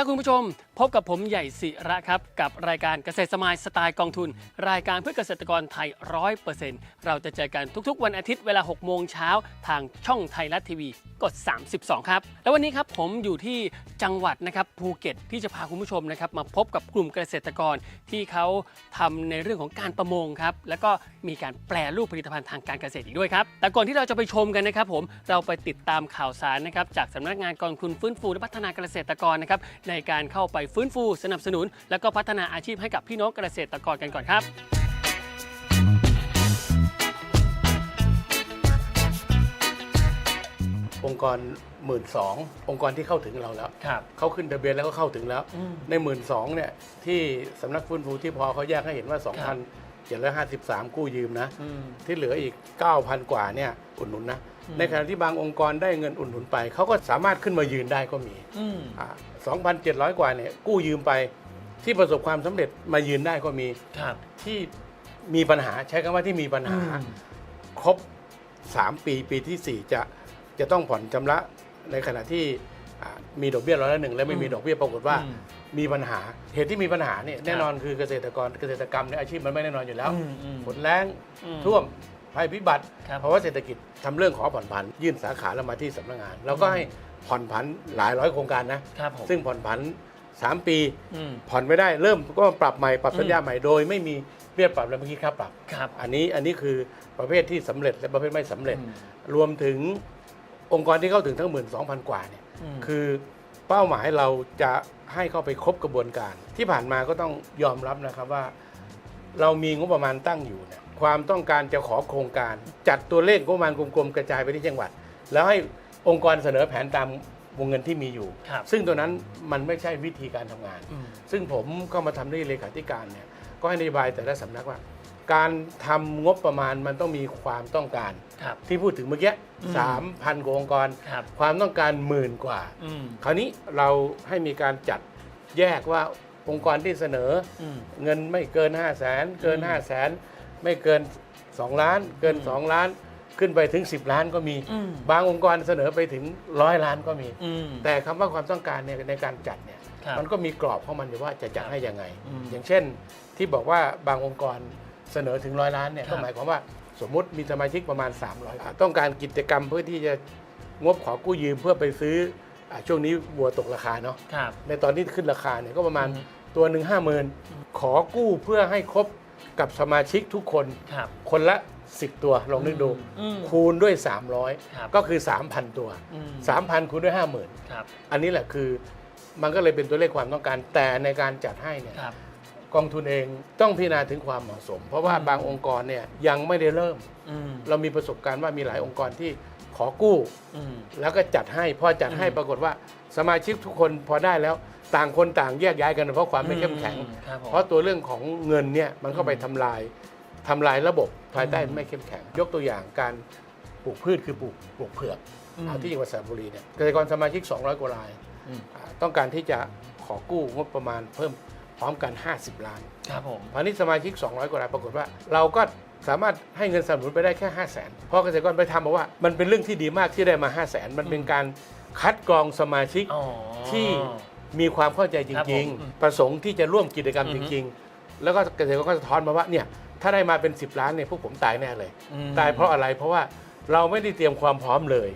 ครับคุณผู้ชม พบกับผมใหญ่ศิระครับ กับรายการเกษตรสมายสไตล์กองทุน รายการเพื่อเกษตรกรไทยร้อยเปอร์เซ็นต์เราจะเจอกันทุกๆ วันอาทิตย์เวลา 6 โมงเช้าทางช่องไทยรัฐทีวีกด 32 ครับ แล้ววันนี้ครับผมอยู่ที่จังหวัดนะครับภูเก็ตที่จะพาคุณผู้ชมนะครับมาพบกับกลุ่มเกษตรกรที่เขาทำในเรื่องของการประมงครับ แล้วก็มีการแปลรูปผลิตภัณฑ์ทางการเกษตรอีกด้วยครับ แต่ก่อนที่เราจะไปชมกันนะครับผมเราไปติดตามข่าวสารนะครับจากสำนักงานกองทุนฟื้นฟูและพัฒนาเกษตรกรนะครับในการเข้าไปฟื้นฟู สนับสนุน และก็พัฒนาอาชีพให้กับพี่น้องเกษตรกรกันก่อนครับองค์กรหมื่นสององค์กรที่เข้าถึงเราแล้วครับเขาขึ้นทะเบียนแล้วก็เข้าถึงแล้วอืมในหมื่นสองเนี่ยที่สำนักฟื้นฟูที่พอเขาแยกให้เห็นว่าครับ2,753 กู้ยืมนะอืมที่เหลืออีก 9,000 กว่าเนี่ยอุดหนุนนะอืมในขณะที่บางองค์กรได้เงินอุดหนุนไป เขาก็สามารถขึ้นมายืนได้ก็มีอืมอ่า 2,700 กว่าเนี่ยกู้ยืมไปที่ประสบความสำเร็จมายืนได้ก็มีครับ ที่มีปัญหาใช้คำว่าที่มีปัญหาอืมครบ 3 ปีปีทีสี่ 4 จะจะต้องผ่อนชำระในขณะที่อ่ามีดอกเบี้ยร้อยละหนึ่งและไม่มีดอกเบี้ยปรากฏว่า อืมมีปัญหาเหตุที่มีปัญหาเนี่ยแน่นอนคือเกษตรกรเกษตรกรรมเนี่ยอาชีพมันไม่แน่นอนอยู่แล้ว อืมอืม ฝนแรงอืม ท่วม ภัยพิบัติครับภาวะเศรษฐกิจทำเรื่องขอผ่อนผัน ยื่นสาขาแล้วมาที่สำนักงาน เราก็ให้ผ่อนผันหลายร้อยโครงการนะครับผมซึ่งผ่อนผัน 3 ปี อืม ผ่อนไม่ได้เริ่มก็ปรับใหม่ปรับอืมสัญญาใหม่โดย ไม่มีเบี้ยปรับและเมื่อกี้ค่าปรับ ครับ อันนี้อันนี้คือประเภทที่สำเร็จและประเภทไม่สำเร็จ อืม รวมถึงองค์กรที่เข้าถึงทั้งหมื่นสองพันกว่าเนี่ยอืมคือเป้าหมายเราจะให้เข้าไปครบกระบวนการ ที่ผ่านมาก็ต้องยอมรับนะครับว่า เรามีงบประมาณตั้งอยู่เนี่ย ความต้องการจะขอโครงการ จัดตัวเลขงบประมาณกลมๆกระจายไปที่จังหวัด แล้วให้องค์กรเสนอแผนตามวงเงินที่มีอยู่ ครับซึ่งตัวนั้นมันไม่ใช่วิธีการทำงาน อืม ซึ่งผมก็มาทำที่เลขาธิการเนี่ยก็ให้นโยบายแต่ละสำนักว่า การทำงบประมาณมันต้องมีความต้องการ ครับ ที่พูดถึงเมื่อกี้อืม สามพันกว่าองค์กร ครับ ความต้องการหมื่นกว่า อืม คราวนี้เราให้มีการจัดแยกว่าองค์กรที่เสนออืม เงินไม่เกิน 5 0 0แสนเกิน อืม 5 0 0แสน ไม่เกิน 2 ล้าน เกินอืม2ล้าน ขึ้นไปถึง 10 ล้านก็มี อืม บางองค์กรเสนอไปถึงร้อยล้านก็มี อืม แต่คำว่าความต้องการเนี่ยในการจัดเนี่ยครับมันก็มีกรอบของมันอยู่ว่าจะจัดครับให้ยังไง อืมอย่างเช่นที่บอกว่าบางองค์กรเสนอถึงร้อยล้านเนี่ยครับก็หมายความว่าสมมุติมีสมาชิกประมาณ 300อะต้องการกิจกรรมเพื่อที่จะงบขอกู้ยืมเพื่อไปซื้ออะช่วงนี้วัวตกราคาเนาะครับ ในตอนที่ขึ้นราคาเนี่ยก็ประมาณอืมตัวหนึ่งห้าหมื่นขอกู้เพื่อให้ครบ กับสมาชิกทุกคนครับ คนละ 10 ตัวลองนึกดู อืมคูณด้วย ครับ 300 ก็คือ 3,000 ตัว อืม3,000 คูณด้วย 50,000 ครับอันนี้แหละคือมันก็เลยเป็นตัวเลขความต้องการแต่ในการจัดให้เนี่ย ครับ กองทุนเองต้องพิจารณาถึงความเหมาะสม เพราะว่าอืมบางองค์กรเนี่ยยังไม่ได้เริ่ม อืมเรามีประสบการณ์ว่ามีหลายองค์กรที่ขอกู้ อืม แล้วก็จัดให้พอจัดให้อืม ปรากฏว่าสมาชิกทุกคนพอได้แล้ว ต่างคนต่างแยกย้ายกันเพราะความไม่เข้มแข็งอืครับผม เพราะตัวเรื่องของเงินเนี่ยมันเข้าไปทำลายทำลายระบบภายใต้อืมไม่เข้มแข็ง ยกตัวอย่างการปลูกพืชคือปลูกปลูกเผือกอืมเอาที่จังหวัดสระบุรีเนี่ยเกษตรกรสมาชิก 200 กว่ารายอืมอ่าต้องการที่จะขอกู้งบประมาณเพิ่มพร้อมกัน 50 ล้านครับผม พาณิชย์สมาชิก 200 กว่ารายปรากฏว่า เราก็สามารถให้เงินสนับสนุนไปได้แค่ 5 0 0แสนพอเกษตรกรไปทำบอกว่ามันเป็นเรื่องที่ดีมากที่ได้มา 5 0 0แสนมันเป็นการคัดกรองสมาชิก อ๋อที่ มีความเข้าใจจครับผริงมอืมๆ ประสงค์ที่จะร่วมกิจกรรมอือจฮึริง ๆ แล้วก็เกษตรกรก็สะท้อนมาว่าเนี่ยถ้าได้มาเป็น 10 ล้านเนี่ยพวกผมตายแน่เลย อืมตายเพราะอะไรเพราะว่าเราไม่ได้เตรียมความพร้อมเลย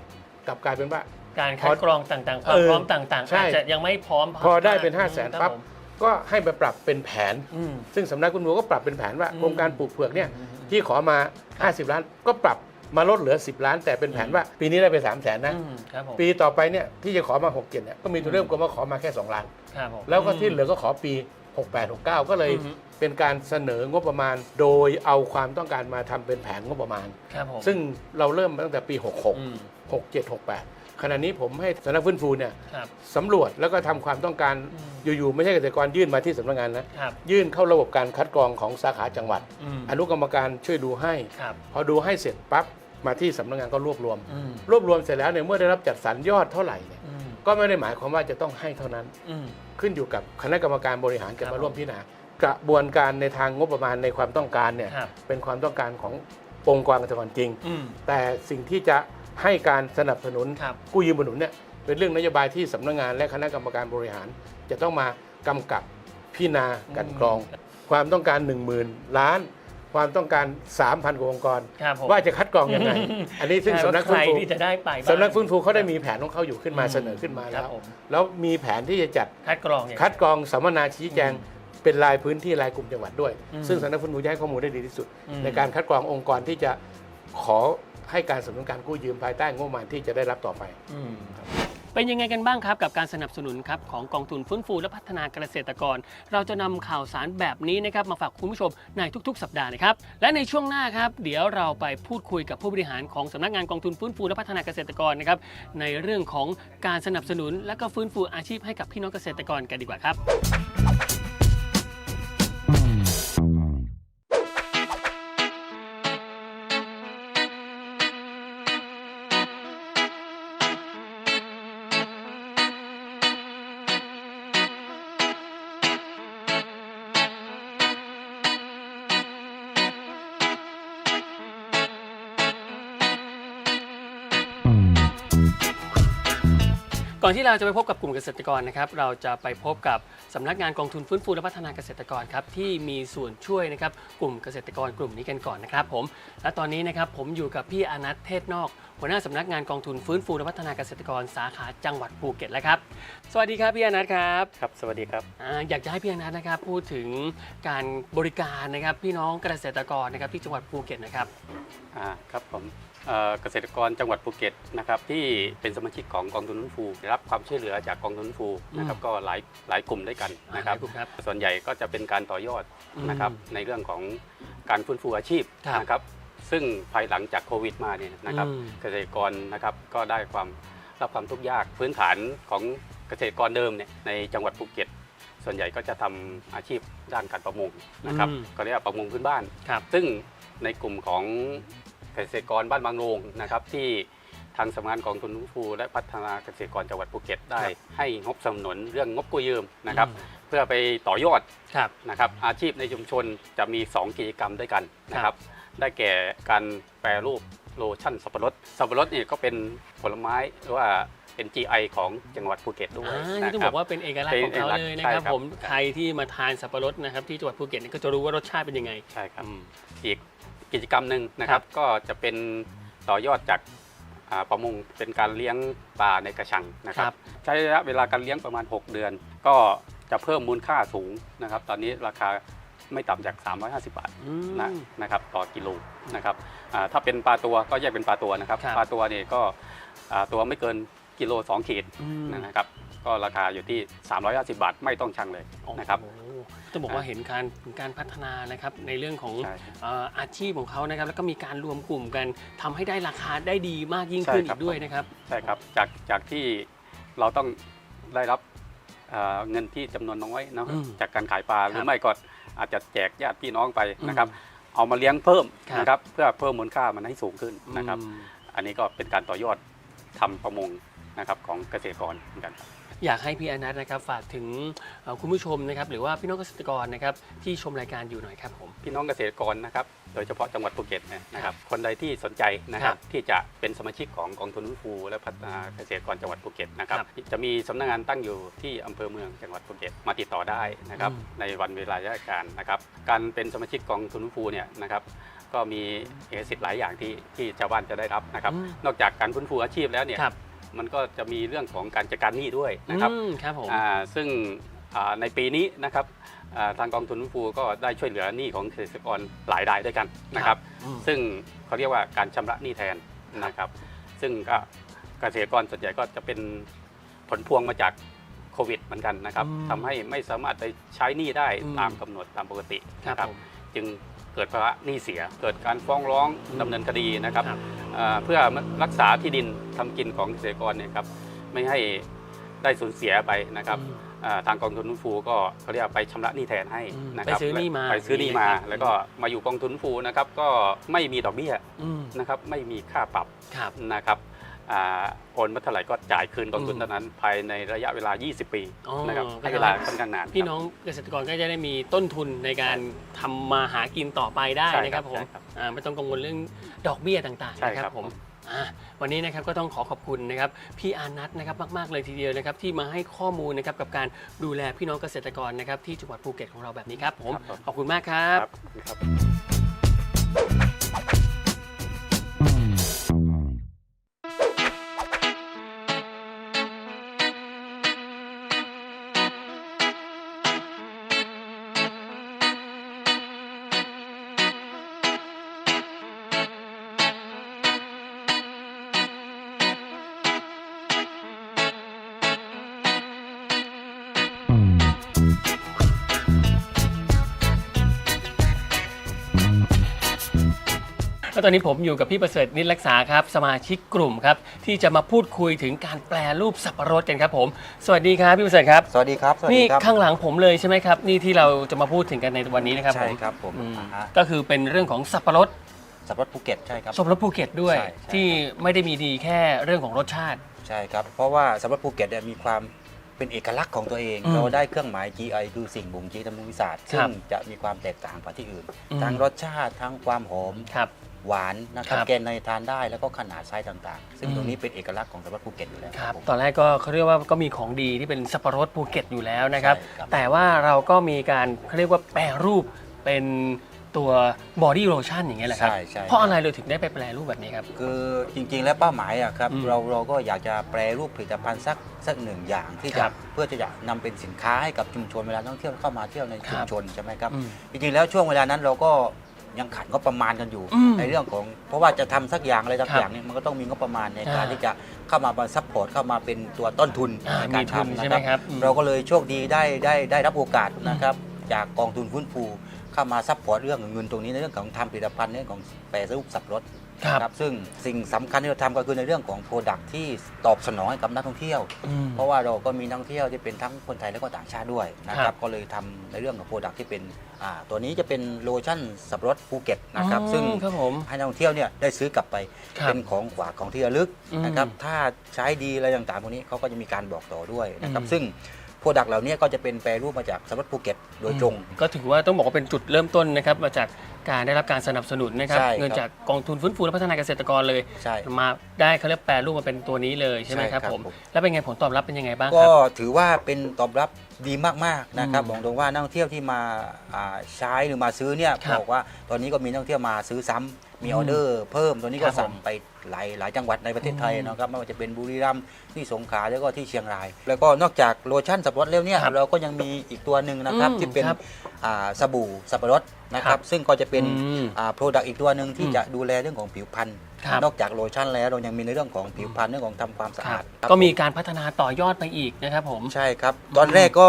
กลับกลายเป็นว่า การคัดกรองต่างๆ ความเออพร้อมต่างๆใช่ อาจจะยังไม่พร้อมพอได้เป็น 5 0 0แสนครับปั๊บผมก็ให้ไปปรับเป็นแผน อืม ซึ่งสำนักคุณวัวก็ปรับเป็นแผนว่าอืมโครงการปลูกเผือกเนี่ยอืมที่ขอมา 50 ล้านก็ปรับ มาลดเหลือ 10 ล้าน แต่เป็นแผนว่าปีนี้ได้ไป 3 0 0แสนนะ อืมครับผมปีต่อไปเนี่ยที่จะขอมา 6 7เนี่ยก็มีตัวเริ่มก็มาขอมาแค่ 2 ล้าน ครับผม แล้วก็ที่เหลือก็ขอปี 68 69 ก็เลยอือฮึ เป็นการเสนองบประมาณ โดยเอาความต้องการมาทำเป็นแผนงบประมาณ ครับผมซึ่งเราเริ่มมาตั้งแต่ปี อื66ม67 68 ขณะนี้ผมให้สำนักฟื้นฟูเนี่ยครับสำรวจแล้วก็ทำความต้องการอืมอยู่ๆไม่ใช่เกษตรกรยื่นมาที่สำนักงานนะครับยื่นเข้าระบบการคัดกรองของสาขาจังหวัด อืมอนุกรรมการช่วยดูให้ ครับพอดูให้เสร็จปั๊บ มาที่สำนักงานก็รวบรวม อืมรวบรวมเสร็จแล้วเนี่ยเมื่อได้รับจัดสรรยอดเท่าไหร่เนี่ยอืมก็ไม่ได้หมายความว่าจะต้องให้เท่านั้น อืม ขึ้นอยู่กับคณะกรรมการบริหารจะครับมาร่วมพิจารณากระบวนการในทางงบประมาณในความต้องการเนี่ยครับ เป็นความต้องการขององค์กรเกษตรกรจริง อืม แต่สิ่งที่จะให้การสนับสนุนครับ กู้ยืมอุดหนุนเนี่ยเป็นเรื่องนโยบายที่สำนักงานและคณะกรรมการบริหาร จะต้องมากำกับพิจารณากลันกรอง ความต้องการ 1 0,000 ล้าน ความต้องการ 3,000กว่าองค์กร ครับผมว่าจะคัดกรองยังไง อันนี้ซึ่งใช่สำนักว่าใคฟื้รนฟูที่จะได้ไปบ้างสำนักฟื้นฟูเขาได้มีแผนของเขาอยู่ขึ้นมาอืมเสนอขึ้นมาคแล้รับว ผม แล้วมีแผนที่จะจัดคัดกรองอย่าง คัดกรองสัมมนาชี้แจงอืมเป็นรายพื้นที่รายกลุ่มจังหวัดด้วย อืมซึ่งสำนักฟื้นฟูจะให้ข้อมูลได้ดีที่สุด อืม ในการคัดกรององค์กรที่จะขอให้การสนับสนุนการกู้ยืมภายใต้งบประมาณที่จะได้รับต่อไป อืม เป็นยังไงกันบ้างครับกับการสนับสนุนครับของกองทุนฟื้นฟูและพัฒนาเกษตรกร เราจะนำข่าวสารแบบนี้นะครับมาฝากคุณผู้ชมในทุกๆ สัปดาห์นะครับและในช่วงหน้าครับเดี๋ยวเราไปพูดคุยกับผู้บริหารของสำนักงานกองทุนฟื้นฟูและพัฒนาเกษตรกรนะครับในเรื่องของการสนับสนุนและก็ฟื้นฟูอาชีพให้กับพี่น้องเกษตรกรกันดีกว่าครับ ก่อนที่เราจะไปพบกับกลุ่มเกษตรกรนะครับ เราจะไปพบกับสำนักงานกองทุนฟื้นฟูและพัฒนาเกษตรกรครับที่มีส่วนช่วยนะครับกลุ่มเกษตรกรกลุ่มนี้กันก่อนนะครับผมและตอนนี้นะครับผมอยู่กับพี่อนัทเทศนอก หัวหน้าสำนักงานกองทุนฟื้นฟูและพัฒนาเกษตรกรสาขาจังหวัดภูเก็ตแล้วครับ สวัสดีครับพี่อนัทครับครับ สวัสดีครับอ่าอยากจะให้พี่อนัทนะครับพูดถึงการบริการนะครับพี่น้องเกษตรกรนะครับที่จังหวัดภูเก็ตนะครับอ่าครับผม เอ่อเกษตรกรจังหวัดภูเก็ตนะครับที่เป็นสมาชิกของกองทุนฟื้นฟูได้รับความช่วยเหลือจากกองทุนฟื้นฟูนะครับอืมก็หลายหลายกลุ่มด้วยกันนะครับอ่าหลายกลุ่มครับ ส่วนใหญ่ก็จะเป็นการต่อยอดอืมนะครับในเรื่องของการฟื้นฟูอาชีพครับนะครับซึ่งภายหลังจากโควิดมาเนี่ยนะครับอืมเกษตรกรนะครับก็ได้ความรับความทุกข์ยากพื้นฐานของเกษตรกรเดิมเนี่ยในจังหวัดภูเก็ตส่วนใหญ่ก็จะทำอาชีพด้านการประมงนะครับอืมก็เรียกว่าประมงพื้นบ้านครับซึ่งในกลุ่มของ เกษตรกรบ้านบางโรงนะครับ ที่ทางสำนักงานกองทุนฟื้นฟูและพัฒนาเกษตรกรจังหวัดภูเก็ตได้ครับให้งบสนับสนุนเรื่องงบกู้ยืมนะครับอืมเพื่อไปต่อยอดครับนะครับ อาชีพในชุมชนจะมี 2 กิจกรรมด้วยกันนะครับ ได้แก่การแปรรูปโลชั่นสับปะรดสับปะรดนี่ก็เป็นผลไม้หรือว่าเป็น GI ของจังหวัดภูเก็ตด้วยอ่านะนี่ต้องครับบอกว่าเป็นเอกลักษณ์ของเขาเลยนะคใช่รับครับผมใครที่มาทานสับปะรดนะครับที่จังหวัดภูเก็ตเนี่ยก็จะรู้ว่ารสชาติเป็นยังไงใช่ครับอืมอีก กิจกรรมหนึ่งนะครับ ก็จะเป็นต่อยอดจากอ่าประมงเป็นการเลี้ยงปลาในกระชังนะครัครับบใช้ระยะเวลาการเลี้ยงประมาณ 6 เดือน ก็จะเพิ่มมูลค่าสูงนะครับ ตอนนี้ราคาไม่ต่ำจาก 350 บาทอืมนะนะครับต่อกิโลนะครับอ่าถ้าเป็นปลาตัวก็แยกเป็นปลาตัวนะครับครับปลาตัวนี่ก็อ่าตัวไม่เกินกิโล 2 ขีดอืมนะครับ ก็ราคาอยู่ที่ 350 บาทไม่ต้องชั่งเลยนะครับ โอ้โหจะบอกว่าเห็นการการพัฒนานะครับในเรื่องของใช่เอ่ออาชีพของเขานะครับ แล้วก็มีการรวมกลุ่มกันทำให้ได้ราคาได้ดีมากยิ่งขึ้นใช่ครัอีบ กด้วยนะครับ ใช่ครับจากจากที่เราต้องได้รับเอ่อเงินที่จำนวนน้อยเนาะอืมจากการขายปลาหครืรัอบไม่ก็อาจจะแจกญาติพี่น้องไปนะครับ เอามาเลี้ยงเพิ่มครับ นะครับ เพื่อเพิ่มมูลค่ามันให้สูงขึ้นนะครับ อืม อันนี้ก็เป็นการต่อยอดทำประมงนะครับของเกษตรกรเหมือนกันครับ อยากให้พี่อนัทนะครับฝากถึงเอ่อคุณผู้ชมนะครับหรือว่าพี่น้องเกษตรกรนะครับที่ชมรายการอยู่หน่อยครับผม พี่น้องเกษตรกรนะครับ โดยเฉพาะจังหวัดภูเก็ตเนี่ยนะครับคนใดที่สนใจนะครัครับบที่จะเป็นสมาชิกของกองทุนฟื้นฟูและพัฒนาเกษตรกรจังหวัดภูเก็ตนะครับครับจะมีสำนักงานตั้งอยู่ที่อำเภอเมืองจังหวัดภูเก็ตมาติดต่อได้นะครับอืม ในวันเวลาราชการนะครับการเป็นสมาชิกกองทุนฟื้นฟูเนี่ยนะครับก็มีเอกสิทธิ์หลายอย่างที่ที่ชาวบ้านจะได้รับนะครับ อืมนอกจากการฟื้นฟูอาชีพแล้วเนี่ย ครับ มันก็จะมีเรื่องของการจัดการหนี้ด้วยนะครับอืมครับผมอ่าซึ่งอ่าในปีนี้นะครับอ่าทางกองทุนฟื้นฟูก็ได้ช่วยเหลือหนี้ของเกษตรกรหลายรายด้วยกันนะครับ อืม ซึ่งเขาเรียกว่าการชำระหนี้แทนนะครับ ซึ่งก็เกษตรกรส่วนใหญ่ก็จะเป็นผลพวงมาจากโควิดเหมือนกันนะครับอืมทำให้ไม่สามารถไปใช้หนี้ได้อืม ตามกำหนดตามปกติครับนะครับผมจึงเกิดภาวะหนี้เสีย เกิดการฟ้องร้องอืมดำเนินคดีนะครับ ครับอ่า เพื่อรักษาที่ดินทำกินของเกษตรกรเนี่ยครับไม่ให้ได้สูญเสียไปนะครับอืมอ่าทางกองทุนฟื้นฟูก็เขาเรียกว่าไปชำระหนี้แทนให้อืมนะครับไปซื้อหนี้มาไปซื้อหนี้มาครับแล้วก็มาอยู่กองทุนฟื้นฟูนะครับก็ไม่มีดอกเบี้ยอืมนะครับไม่มีค่าปรับครับนะครับอ่า โอนมาเท่าไหร่ก็จ่ายคืนกองทุนอืมเท่านั้นภายในระยะเวลา 20 ปีอ๋อนะครับก็ให้เวลาค่อนข้างนานพี่ครับน้องเกษตรกรก็จะได้มีต้นทุนในการทำมาหากินต่อไปได้ใช่นะคครัรับบผมใช่ครับอ่าไม่ต้องกังวลเรื่องดอกเบี้ยต่างๆใช่นะคครัรับบผมอ่าวันนี้นะครับก็ต้องขอขอบคุณนะครับพี่อานัทนะครับมาก ๆ เลยทีเดียวนะครับที่มาให้ข้อมูลนะครับกับการดูแลพี่น้องเกษตรกรนะครับที่จังหวัดภูเก็ตของเราแบบนี้ครับผมครับขอบคุณมากครับ ตอนนี้ผมอยู่กับพี่ประเสริฐนิตรักษาครับ สมาชิกกลุ่มครับที่จะมาพูดคุยถึงการแปลรูปสับปะรดกันครับผม สวัสดีครับพี่ประเสริฐครับ สวัสดีครับสวัสนี่ดีครับ ข้างหลังผมเลยใช่ไหมครับ นี่ที่เราจะมาพูดถึงกันในวันนี้นะครับผใช่มครับผมอืมอ่าฮะ ก็คือเป็นเรื่องของสับปะรดสับปะรดภูเก็ตใช่ครับ สับปะรดภูเก็ตด้วย ใช่ใช่ ที่ไม่ได้มีดีแค่เรื่องของรสชาติ ใช่ครับ เพราะว่าสับปะรดภูเก็ตเนี่ยมีความ เป็นเอกลักษณ์ของตัวเอง อืมเราได้เครื่องหมาย GI คือสิ่งบ่งชี้ทางภูมิศาสตร์คซึ่รังบจะมีความแตกต่างกว่าที่อื่น อืม ทั้งรสชาติทั้งความหอม ครับ หวานนะครับครับแกนในทานได้แล้วก็ขนาดไซส์ต่างๆ ซึ่งอืม ตรงนี้เป็นเอกลักษณ์ของสับปะรดภูเก็ตอยู่แล้วครับ ผมตอนแรกก็เขาเรียกว่าก็มีของดีที่เป็นสับปะรดภูเก็ตอยู่แล้วนะครับ ใช่ครับแต่ว่าเราก็มีการเขาเรียกว่าแปรรูปเป็น ตัวบอดี้โลชั่นอย่างเงี้ยแหละครับ ใช่ใช่ เพราะอะไรเราถึงได้ไปแปรรูปแบบนี้ครับ คือจริงๆ แล้วเป้าหมายอะครับอืมเราเราก็อยากจะแปรรูปผลิตภัณฑ์สักสักหนึ่งอย่างที่คจะรับเพื่อที่จะนำเป็นสินค้าให้กับชุมชนเวลาท่องเที่ยวเข้ามาเที่ยวในชุมครับชนใช่ไหมครับ อืมจริงๆ แล้วช่วงเวลานั้นเราก็ยังขาดงบประมาณกันอยู่อืมในเรื่องของ เพราะว่าจะทำสักอย่างอะไรสักครับอย่างเนี่ยมันก็ต้องมีงบประมาณในการอ่าที่จะเข้ามาซัพพอร์ตเข้ามาเป็นตัวต้นทุนอ่าในการมีทุนทำใช่นะไหมครับครับอืม เราก็เลยโชคดีได้ได้ได้รับโอกาสนะครับจากกองทุนฟื้นฟู เข้ามาซัพพอร์ตเรื่องเงินตรงนี้ในเรื่องของทำผลิตภัณฑ์ในเรื่องของแปรรูปสับปะรดครับนะครับซึ่งสิ่งสำคัญที่เราทำก็คือในเรื่องของโปรดักที่ตอบสนองให้กับนักท่องเที่ยว อืม เพราะว่าเราก็มีนักท่องเที่ยวที่เป็นทั้งคนไทยและก็ต่างชาติด้วยนะคครัรับบก็เลยทำในเรื่องของโปรดักที่เป็นอ่าตัวนี้จะเป็นโลชั่นสับปะรดภูเก็ตนะครับอ๋อซึ่งครับผมให้นักท่องเที่ยวเนี่ยได้ซื้อกลับไปครับเป็นของขวัญของที่ระลึกอืมนะครับถ้าใช้ดีอะไรต่างๆพวกนี้เขาก็จะมีการบอกต่อด้วยนะครับอืม ซึ่ง โปรดักเหล่านี้ก็จะเป็นแปรรูปมาจากสับปะรดภูเก็ตโดยตรง ก็ถือว่าต้องบอกว่าเป็นจุดเริ่มต้นนะครับมาจากการได้รับการสนับสนุนนะครับ ใช่ครับเงินจากกองทุนฟื้นฟูและพัฒนาเกษตรกรเลย ใช่มาได้เขาเรียกแปลรูปมาเป็นตัวนี้เลยใช่ไหมใช่ครับครับผม ผม แล้วเป็นไงผลตอบรับเป็นยังไงบ้างคก็รับ ถือว่าเป็นตอบรับดีมากๆนะครับอืมบอกตรงว่านักท่องเที่ยวที่มาอ่าใช้หรือมาซื้อเนี่ยครับบอกว่าตอนนี้ก็มีนักท่องเที่ยวมาซื้อซ้ำ มีอืมออเดอร์เพิ่มตอนนี้คก็รับสั่งไปหลายหลายจังหวัดในประเทศไทยอืมนะครับไม่ว่าจะเป็นบุรีรัมย์ที่สงขลาแล้วก็ที่เชียงราย แล้วก็นอกจากโลชั่นสับปะรดแล้วเนี่ยครับเราก็ยังมีอีกตัวหนึ่งนะครับอืมที่เป็นครับอ่าสบู่สับปะรดนะคครัรับบซึ่งก็จะเป็นอืมโปรดักต์อีกตัวหนึ่งที่อืมจะดูแลเรื่องของผิวพรรณครับ นอกจากโลชั่นแล้วเรายังมีในเรื่องของผิวพรรณเรื่องของทำความสะครัอาบดครับก็มีผการพัฒนาต่อ ยอดไปอีกนะครับผมใช่ครับตอนแรกก็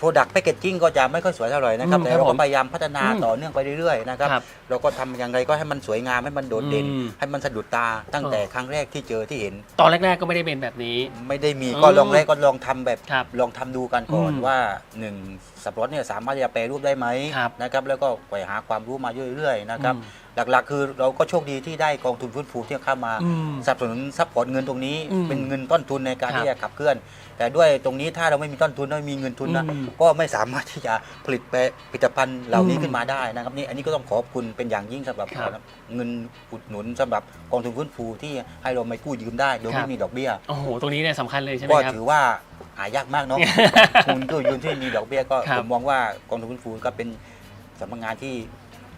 Product Packaging ก็จะไม่ค่อยสวยเท่าไหร่นะครับ อืมแต่ครับเราผก็มพยายามพัฒนาอืมต่อเนื่องไปเรื่อยๆนะครับ ครับเราก็ทำอย่างไรก็ให้มันสวยงามให้มันโดดเด่น อืมให้มันสะดุดตาตั้งแต่เออ ครั้งแรกที่เจอที่เห็น ตอนแรกๆก็ไม่ได้เป็นแบบนี้ ไม่ได้มีอืมก็ลองแรกก็ลองทำแบบครับลองทำดูกันก่อนอืมว่าหนึ่งสับปะรดเนี่ยสามารถจะแปรรูปได้ไหมครับนะครับแล้วก็ไปหาความรู้มาเรื่อยๆนะครับอืม หลักๆ คือเราก็โชคดีที่ได้กองทุนฟื้นฟูที่เข้ามาอืมสนับสนุนซัพพอร์ตเงินตรงนี้อืมเป็นเงินต้นทุนในการครับที่จะขับเคลื่อน แต่ด้วยตรงนี้ถ้าเราไม่มีต้นทุนไม่มีเงินทุนนะอืมก็ไม่สามารถที่จะผลิตแปรผลิตภัณฑ์เหล่านี้อืมขึ้นมาได้นะครับนี่อันนี้ก็ต้องขอบคุณเป็นอย่างยิ่งสำหรับครับเงินอุดหนุนสำหรับกองทุนฟื้นฟูที่ให้เราไม่กู้ยืมได้โดยครัไม่บมีดอกเบี้ยโอ้โหตรงนี้เนี่ยสำคัญเลยใช่ไหมก็ครับถือว่าหายากมากเนาะคุณกู้ยืมที่มีดอกเบี้ยก็ครับผมมองว่ากองทุนฟื้นฟูก็เป็นสำนักงานที่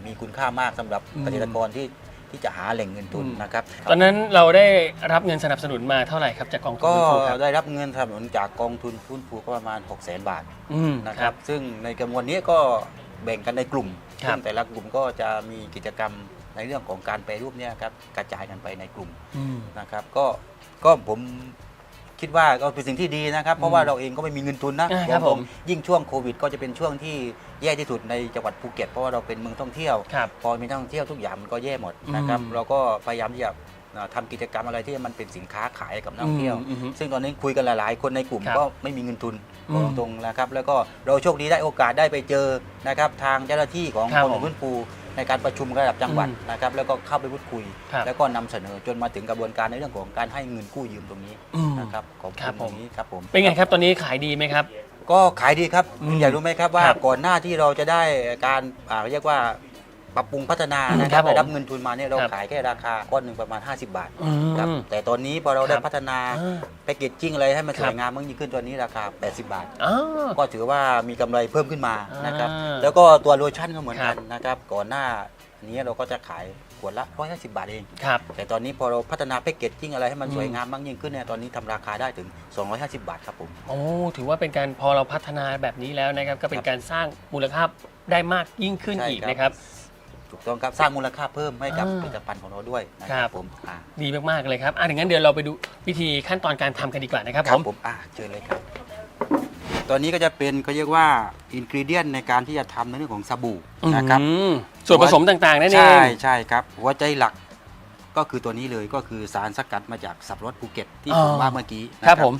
มีคุณค่ามากสำหรับอืมเกษตรกรที่ที่จะหาแหล่งเงินทุนอืม นะครับ ตอนนั้นเราได้รับเงินสนับสนุนมาเท่าไหร่ครับจากกองทุนก็ฟื้นฟูครับได้รับเงินสนับสนุนจากกองทุนฟื้นฟูก็ประมาณ 6 0 0 0 0 0 บาทอืมนะคครัรับ บ ซึ่งในกระบวนนี้ก็แบ่งกันในกลุ่มครับ ซึ่งแต่ละกลุ่มก็จะมีกิจกรรมในเรื่องของการแปรรูปเนี่ยครับกระจายกันไปในกลุ่มอืม นะครับ ก็ก็ผม คิดว่าก็เป็นสิ่งที่ดีนะครับ เพราะว่าเราเองก็ไม่มีเงินทุนนะอ่าครับตผรมงๆยิ่งช่วงโควิด ก็จะเป็นช่วงที่แย่ที่สุดในจังหวัดภูเก็ตเพราะว่าเราเป็นเมืองท่องเที่ยว ครับ พอมีนักท่องเที่ยวทุกอย่างมันก็แย่หมดนะครับ อืมเราก็พยายามที่จะอ่าทำกิจกรรมอะไรที่มันเป็นสินค้าขายให้กับนักท่องเที่ยว อืมอืมซึ่งตอนนี้คุยกันหลาย ๆ คนในกลุ่มครับก็ไม่มีเงินทุนอืมบอกตรงๆนะครับ แล้วก็เราโชคดีได้โอกาสได้ไปเจอนะครับทางเจ้าหน้าที่ของครับกรมฟื้นฟู ในการประชุมระดับจังหวัดอืมนะครับแล้วก็เข้าไปพูดคุย ครับแล้วก็นำเสนอจนมาถึงกระบวนการในเรื่องของการให้เงินกู้ยืมตรงนี้อืมนะครับขอบครัคุบณผตมรงนี้ครับผม เป็นไงครับตอนนี้ขายดีไหมครับ ก็ขายดีครับอืมอยากรู้ไหมครับว่าครับก่อนหน้าที่เราจะได้การอ่าเรียกว่า ปรับปรุงพัฒนาอืมนะคครัรับบผมได้รับเงินทุนมาเนี่ยเราครับขายแค่ราคาก้อนหนึ่งประมาณ 50 บาทอืมครับแต่ตอนนี้พอเราได้ครับพัฒนาอ่าแพคเกจจิ้งอะไรให้มันคสรับวยงามมากยิ่งขึ้นตอนนี้ราคา 80 บาท อ๋อ ก็ถือว่ามีกำไรเพิ่มขึ้นมานะครับ อ่าแล้วก็ตัวโลชั่นก็เหมือนครักับนนะครับ ก่อนหน้านี้เราก็จะขายขวดละ 150 บาทเอง ครับ แต่ตอนนี้พอเราพัฒนาแพคเกจจิ้งอะไรให้มันอืม สวยงามมากยิ่งขึ้นเนี่ยตอนนี้ทำราคาได้ถึง 250 บาทครับผม โอ้ถือว่าเป็นการพอเราพัฒนาแบบนี้แล้วนะครับ ก็เป็นการสร้างมูลค่าได้มากยิ่งขึ้นใช่อีกครับ นะครับ ถูกต้องครับสร้างมูลค่าเพิ่มให้กับอ่าผลิตภัณฑ์ของเราด้วยนะคครัรับบ ผมอ่าดีมากๆเลยครับอะอย่างนั้นเดี๋ยวเราไปดูวิธีขั้นตอนการทำกันดีกว่านะครับคผรับมผมอ่าเชิญเลยครับ ตอนนี้ก็จะเป็นเขาเรียกว่าอินกรีเดียนในการที่จะทำในเรื่องของสบู่นะครับ อืมส่วนผสมต่างๆนั่นเอใช่ง ใช่ครับ หัวใจหลักก็คือตัวนี้เลยก็คือสารสกัดมาจากสับปะรดภูเก็ตที่อ๋อ ผมว่าเมื่อกี้นะครับผม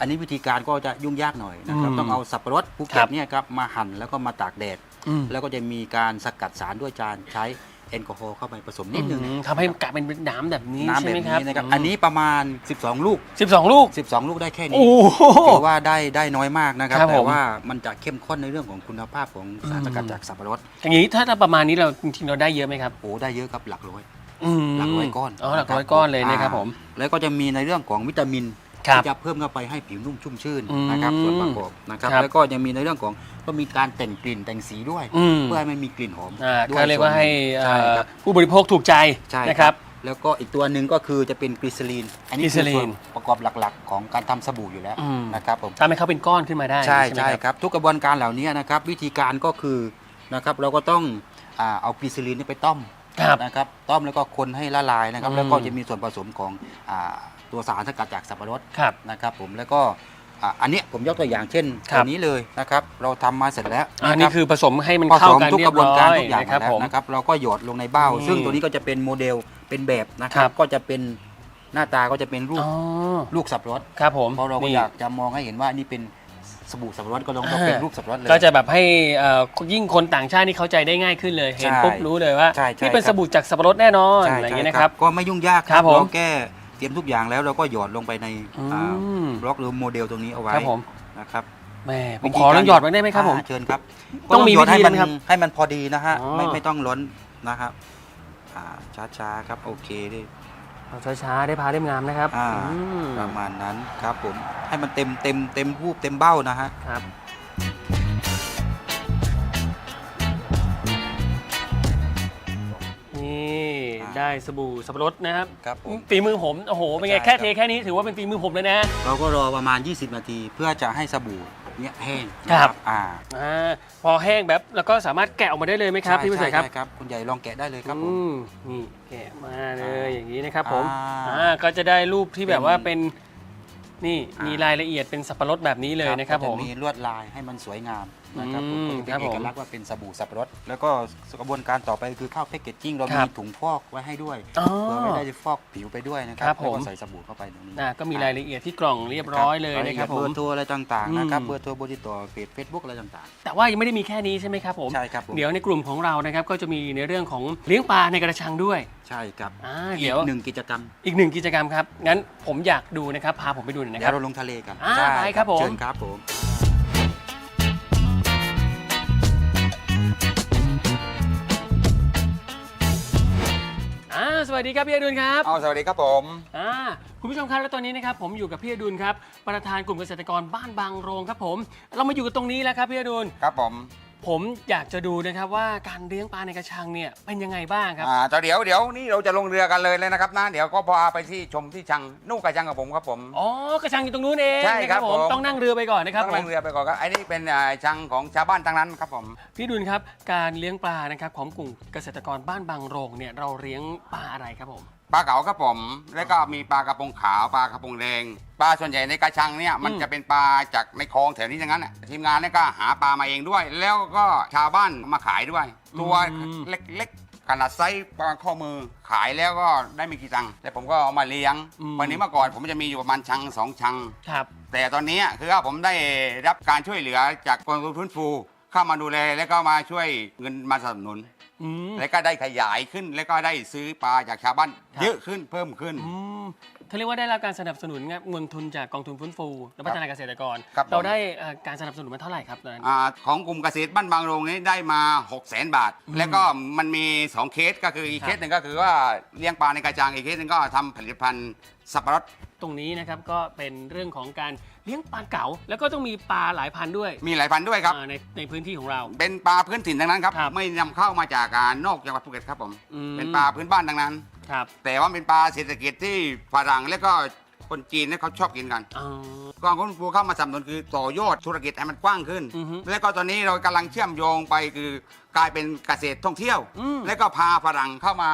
อันนี้วิธีการก็จะยุ่งยากหน่อยนะครับ อืมต้องเอาสับปะรดภูคเก็รัตบเนี่ยครับมาหั่นแล้วก็มาตากแดด อืม แล้วก็จะมีการสกัดสารด้วยจานใช้แอลกอฮอล์เข้าไปผสมนิดนึงอืมทำให้กลายเป็นน้ำแบบนี้น้ำใช่แบบไหมครับนี้นะครับ อันนี้ประมาณ 12 ลูก12ลูก 12 ลูกได้แค่นี้โอ้โห ถือว่าได้ได้น้อยมากนะครับ ครับผมแต่ว่ามันจะเข้มข้นในเรื่องของคุณภาพของสารสกัดอืม จากสับปะรดอย่างนี้ถ้าประมาณนี้เราจริงๆเราได้เยอะไหมครับโอ้ได้เยอะครับหลักร้อยอืมหลักร้อยก้อนอ๋อหลักร้อยก้อนเลยนะครับอ่าผมแล้วก็จะมีในเรื่องของวิตามิน ครับที่จะเพิ่มเข้าไปให้ผิวนุ่มชุ่มชื่นอืมนะครับส่วนประกอบนะครับครับแล้วก็ยังมีในเรื่องของก็มีการแต่งกลิ่นแต่งสีด้วย อืม เพื่อให้มันมีกลิ่นหอมอ่าด้วก็เรียกว่าให้ใช่เอ่อครับ ผู้บริโภคถูกใจใช่นะครับ แล้วก็อีกตัวหนึ่งก็คือจะเป็นกลีเซอรีน อันนี้กลีคืเซออรีนส่วนประกอบหลักๆ ของการทำสบู่อยู่แล้วอืม นะครับผมทำให้เขาเป็นก้อนขึ้นมาได้ใช่ไหมใช่ครับ ครับ ทุกกระบวนการเหล่านี้นะครับวิธีการก็คือนะครับเราก็ต้องอ่าเอากลีเซอรีนนี่ไปต้มครับนะครับต้มแล้วก็คนให้ละลายนะครับ อืมแล้วก็จะมีส่วนผสมของอ่า ตัวสารสกัดจากสับปะรดครับ นะครับผมแล้วก็อ่าอันเนี้ยผมยกตัวอย่างเช่นครัตับ วนี้เลยนะครับ เราทำมาเสร็จแล้วอันนะนี้รับคือผสมให้มันผเข้าสมกันทุกเรีกยระบบวนร้การอยทุกอย่างนะครับแล้วผมนะครับ เราก็หยอดลงในเบ้านี่ซึ่ซึ่งตัวนี้ก็จะเป็นโมเดลเป็นแบบนะคครัรับ บ ก็จะเป็นหน้าตาก็จะเป็นรูปอ๋อลูกสับปะรด ครับผมเพราะเราก็นี่ อยากจะมองให้เห็นว่านี่เป็นสบู่สับปะรดก็ต้องอ่าเป็นรูปสับปะรดเลย ก็จะแบบให้เอ่อยิ่งคนต่างชาตินี่เข้าใจได้ง่ายขึ้นเลย เห็นใช่ปุ๊บรู้เลยว่าใช่ใช่นี่เป็นครับ สบู่จากสับปะรดแน่นอนใช่อะไรอย่างใช่เงี้ยนะครับ ก็ไม่ยุ่งยากครับผมเราแก้ เตรียมทุกอย่างแล้วเราก็หยอดลงไปในอือ่ามบล็อกหรือโมเดลตรงนี้เอาไว้ครับผมนะครับแหม่ผมขอลองหยอดมันได้ไหมครับผม อ่าเชิญครับต้องมีหยดให้วิธีมันนะครับให้มันพอดีนะฮะอ๋อ ไม่ไม่ต้องล้นนะครับอ่าช้าๆครับโอเคดิเอาช้าๆได้พาเล่มงามนะครับอ่า อืมประมาณนั้นครับผมให้มันเต็มเต็มเต็มรูปเต็มเบ้านะฮะ ครับ ได้สบู่สับปะรดนะครับครับผม ฝีมือผมโอ้โหเป็นไงใช่แค่ครับเทแค่นี้ถือว่าเป็นฝีมือผมเลยนะ เราก็รอประมาณ 20 นาทีเพื่อจะให้สบู่เนี่ยแห้งครับนะอ่าอ่าพอแห้งแบบแล้วก็สามารถแกะออกมาได้เลยไหมครับใช่พี่ประเสริฐครับ ใช่ครับ คุณใหญ่ลองแกะได้เลยครับผม อืมนี่แกะมาเลยอย่างนี้นะครับผมอ่าอ่าก็จะได้รูปที่แบบว่าเป็นเป็นนี่อ่ามี มีรายละเอียดเป็นสับปะรดแบบนี้เลยนะครับก็ผจะมมีลวดลายให้มันสวยงามนะครับผมอืมก็จะเป็นครับผมเอกลักษณ์ว่าเป็นสบู่สับปะรดแล้วก็กระบวนการต่อไปคือเข้าแพคเกจจิ้งเราครัมีบถุงฟอกไว้ให้ด้วยอ๋อเพื่อไม่ได้ฟอกผิวไปด้วยนะครัครับแล้วผก็มใส่สบู่เข้าไปตรงนี้น่ะก็มีรายละเอียดที่กล่องเรียบร้อยเลยนะครับผเบอม ร์โทรอะไรต่างๆนะครับอืม เบอร์โทรเบอร์ติดต่อเพจเฟซบุ๊กอะไรต่างแต่ว่ายังไม่ได้มีแค่นี้ใช่ไหมครับผม ๆ ใช่ครับผมเดี๋ยวในกลุ่มของเรานะครับก็จะมีในเรื่องของเลี้ยงปลาในกระชังด้วยใช่ครับอ่าอีเดี๋ยวกหนึ่งกิจกรรมอีกหนึ่งกิจกรรมครับงั้นผมอยากดูนะครับพาผมไปดูหน่อยนะเดี๋คยรับวเราลงทะเลกันอ่าใช่ไปครับผม เชิญครับผม สวัสดีครับพี่อดุลครับเอาสวัสดีครับผมอ่าคุณผู้ชมครับแล้วตอนนี้นะครับผมอยู่กับพี่อดุลครับประธานกลุ่มเกษตรกรบ้านบางโรงครับผม เรามาอยู่กันตรงนี้แล้วครับพี่อดุลครับผม ผมอยากจะดูนะครับว่าการเลี้ยงปลาในกระชังเนี่ยเป็นยังไงบ้างครับ อ่าแต่เดี๋ยวเดี๋ยวนี่เราจะลงเรือกันเลยเลยนะครับนะเดี๋ยวก็พาไปที่ชมที่ชังนู่นกับชังกับผมครับผม อ๋อกระชังอยู่ตรงนู้นเองใช่ครับนะผมผม ต้องนั่งเรือไปก่อนนะครับต้องผลมงเรือไปก่อนครับไอ้นี่เป็นอ่าชังของชาวบ้านทั้งนั้นครับผม พี่ดุลครับการเลี้ยงปลานะครับของกลุ่มเกษตรกรบ้านบางโรงเนี่ยเราเลี้ยงปลาอะไรครับผม ปลาเก๋าครับผม แล้วก็มีปลากระพงขาวปลากระพงแดง ปลาส่วนใหญ่ในกระชังเนี่ยมันอืมจะเป็นปลาจากในคลองแถวนี้ทั้งนั้นน่ะทีมงานเนี่ยก็หาปลามาเองด้วย แล้วก็ชาวบ้านมาขายด้วย ตัวเล็กๆขนาดไซส์ประมาณข้อมือขายแล้วก็ได้ไม่กี่ตังค์แต่ผมก็เอามาเลี้ยงวันนี้เมื่อก่อนผมจะมีอยู่ประมาณชังสองชัง ครับ แต่ตอนนี้คือว่าผมได้รับการช่วยเหลือจากกองทุนฟื้นฟู เข้ามาดูแลแล้วก็มาช่วยเงินมาสนับสนุน อืมแล้วก็ได้ขยายขึ้น แล้วก็ได้ซื้อปลาจากชาวบ้านครับเยอะขึ้นเพิ่มขึ้น อืมเขาเรียกว่าได้รับการสนับสนุนเงินทุนจากกองทุนฟื้นฟูและพัฒนาเกษตรกร ครับผม เราได้เอ่อการสนับสนุนมาเท่าไหร่ครับตอนนั้น อาของกลุ่มเกษตรบ้านบางโรงนี้ได้มา 6 0 0 0 0 0บาทอืมแล้วก็มันมี 2 เคสก็คืออีกครับเคสหนึ่งก็คือว่าเลี้ยงปลาในกระจังอีกเคสหนึงก็ทำผลิตภัณฑ์สับปะรด ตรงนี้นะครับก็เป็นเรื่องของการ เลี้ยงปลาเก๋าแล้วก็ต้องมีปลาหลายพันธุ์ด้วยมีหลายพันธุ์ด้วยครับ อ่าในในพื้นที่ของเรา เป็นปลาพื้นถิ่นทั้งนั้นครับ ครับ ไม่นำเข้ามาจากอ่านอกจังหวัดภูเก็ตครับผม อืมเป็นปลาพื้นบ้านทั้งนั้น ครับแต่ว่าเป็นปลาเศรษฐกิจที่ฝรั่งและก็คนจีนเนี่ยเขาชอบกินกันอ๋อ กองทุนฟูเข้ามาสนับสนุนคือต่อยอดธุรกิจให้มันกว้างขึ้น อือฮึและก็ตอนนี้เรากำลังเชื่อมโยงไปคือกลายเป็นเกษตรท่องเที่ยว อืม และก็พาฝรั่งเข้ามา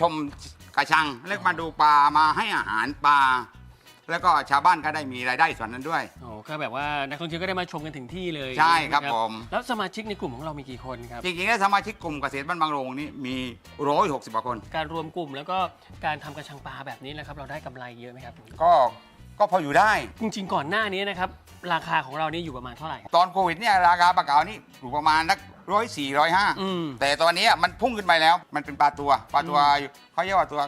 ชมกระชัง แล้วมาดูปลามาให้อาหารปลา แล้วก็ชาวบ้านก็ได้มีรายได้ส่วนนั้นด้วย โอ้ก็แบบว่านักท่องเที่ยวก็ได้มาชมกันถึงที่เลยใช่ครับนะผม แล้วสมาชิกในกลุ่มของเรามีกี่คนครับ จริงๆแล้วสมาชิกกลุ่มเกษตรบ้านบางโรงนี่มีร้อยหกสิบกว่าคน การรวมกลุ่มแล้วก็การทำกระชังปลาแบบนี้นะครับเราได้กำไรเยอะไหมครับ ก็ก็พออยู่ได้ จริงๆ ก่อนหน้านี้นะครับราคาของเรานี่อยู่ประมาณเท่าไหร่ ตอนโควิดเนี่ยราคาปลาเก๋านี่อยู่ประมาณนักร้อยสี่ร้อยห้าอืม แต่ตอนนี้มันพุ่งขึ้นไปแล้ว มันเป็นปลาตัวปลาตัวเขาเรียกว่าตัว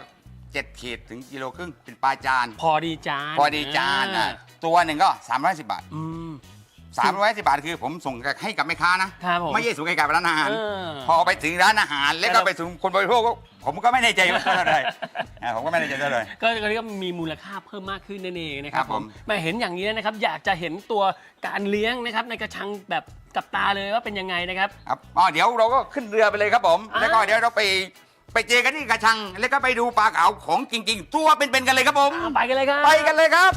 เจ็ดขีดถึงกิโลครึ่งเป็นปลาจาน พอดีจานพอดีจานนะตัวหนึ่งก็310บาทอืม 310บาทคือผมส่งให้กับแม่ค้านะครับผมไม่ใช่ส่งให้กับร้านอาหาร เออพอไปถึงร้านอาหาร แล้วก็ไปถึงคนบริโภคก็ผมก็ไม่แน่ใจว่าเท่าไหร่อ่าผมก็ไม่แน่ใจเท่าไหร่ ก็ก็เรียกว่ามีมูลค่าเพิ่มมากขึ้นนั่นเองนะครับครับผม แมาเห็นอย่างนี้นะครับ อยากจะเห็นตัวการเลี้ยงนะครับ ในกระชังแบบกับตาเลยว่าเป็นยังไงนะครับ ครับอ๋อเดี๋ยวเราก็ขึ้นเรือไปเลยครับผมอ่าแล้วก็เดี๋ยวเราไป ไปเจอกันที่กระชัง แล้วก็ไปดูปลาเก๋าของจริง ๆ ตัวเป็นๆกันเลยครับผมอ่าไปกันเลยครับ ไปกันเลยครับ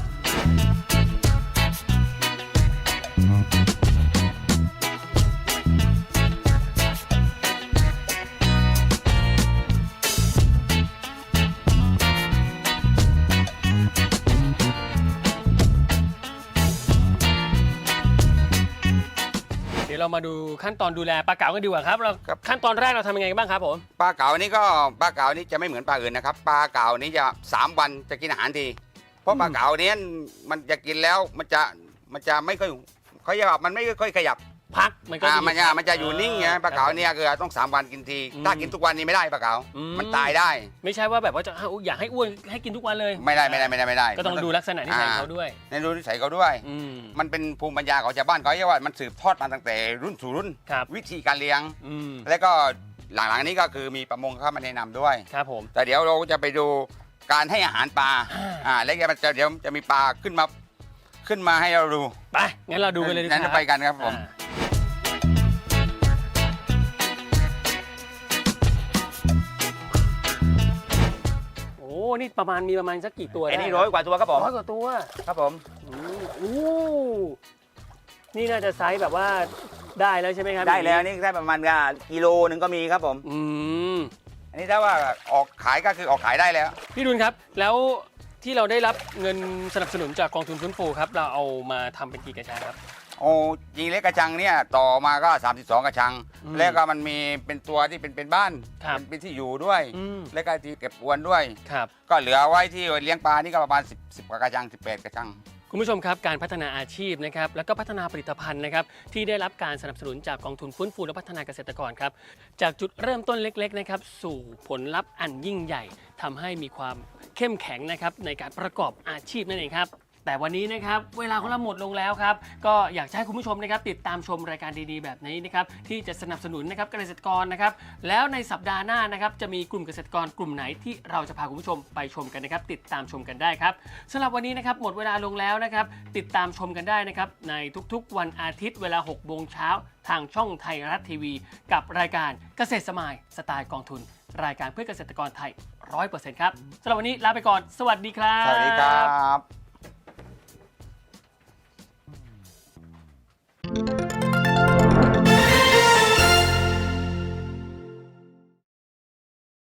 ดี๋ยวเรามาดูขั้นตอนดูแลปลาเก๋ากันดีกว่าครับเราครับ ขั้นตอนแรกเราทำยังไงบ้างครับผมปลาเก๋านี่ก็ปลาเก๋านี่จะไม่เหมือนปลาอื่นนะครับปลาเก๋านี่จะ3วันจะกินอาหารทีเพราะปลาเก๋าเนี้ยมันจะกินแล้วมันจะมันจะไม่ค่อยเขาเรียกว่ามันไม่ค่อยขยับ พักมันก็อ่าดีมันจะมันจะอยู่นิ่งไงปลาเก๋าเนี่ยคือต้อง3วันกินทีอืมถ้ากินทุกวันนี้ไม่ได้ปลาเก๋าอืมมันตายได้ ไม่ใช่ว่าแบบว่าจะอะอยากให้อ้วนให้กินทุกวันเลย ไม่ได้ไม่ได้ไม่ได้ไม่ได้ก็ต้องดูลักษณะนิสัยเขาด้วยในดูนิสัยเขาด้วย อืม มันเป็นภูมิปัญญาของชาวบ้านเขาเรียกว่ามันสืบทอดมาตั้งแต่รุ่นสู่รุ่น ครับ วิธีการเลี้ยง อืมแล้วก็หลังๆนี้ก็คือมีประมงเข้ามาแนะนำด้วย ครับผม แต่เดี๋ยวเราจะไปดูการให้อาหารปลา อ่า แล้วมันจะเดี๋ยวจะมีปลาขึ้นมา ขึ้นมาให้เราดูไปงั้นเราดูกันเลยดีกงั้ว่านไปกันครับผม อ่า นี่ประมาณมีประมาณสักกี่ตัวอันนี้ได้ร้อยกว่าตัวครับผมร้อยกว่าตัวครับผมอืมอู้นี่น่าจะไซส์แบบว่าได้แล้วใช่ไหมครับ ได้แล้วนี่ได้ประมาณกิโลหนึ่งก็มีครับผม อืมอันนี้ถ้าว่าออกขายก็คือออกขายได้แล้ว พี่ดุลครับ แล้วที่เราได้รับเงินสนับสนุนจากกองทุนฟื้นฟูครับ เราเอามาทำเป็นกี่กระชังครับ โอ้ยิงเล็กกระชังเนี่ยต่อมาก็ 32 กระชัง อืมแล้วก็มันมีเป็นตัวที่เป็นเป็นบ้านครับ เป็นเป็นที่อยู่ด้วย อืมแล้วก็ที่เก็บอวนด้วย ครับ ก็เหลือไว้ที่เลี้ยงปลานี่ก็ประมาณ 10 10กว่ากระชัง 18 กระชัง คุณผู้ชมครับการพัฒนาอาชีพนะครับแล้วก็พัฒนาผลิตภัณฑ์นะครับที่ได้รับการสนับสนุนจากกองทุนฟื้นฟูและพัฒนาเกษตรกรครับจากจุดเริ่มต้นเล็กๆนะครับสู่ผลลัพธ์อันยิ่งใหญ่ทำให้มีความเข้มแข็งนะครับในการประกอบอาชีพนั่นเองครับ แต่วันนี้นะครับเวลาของเราหมดลงแล้วครับ ก็อยากจะให้คุณผู้ชมนะครับติดตามชมรายการดีๆ แบบนี้นะครับที่จะสนับสนุนนะครับเกษตรกรนะครับแล้วในสัปดาห์หน้านะครับจะมีกลุ่มเกษตรกรกลุ่มไหนที่เราจะพาคุณผู้ชมไปชมกันนะครับ ติดตามชมกันได้ครับสำหรับวันนี้นะครับหมดเวลาลงแล้วนะครับติดตามชมกันได้นะครับในทุกๆ วันอาทิตย์เวลา6โมงเช้าทางช่องไทยรัฐทีวี กับรายการเกษตรสมายสไตล์กองทุน รายการเพื่อเกษตรกรไทย 100%ครับสำหรับวันนี้ลาไปก่อน สวัสดีครับ สวัสดีครับ Thank you.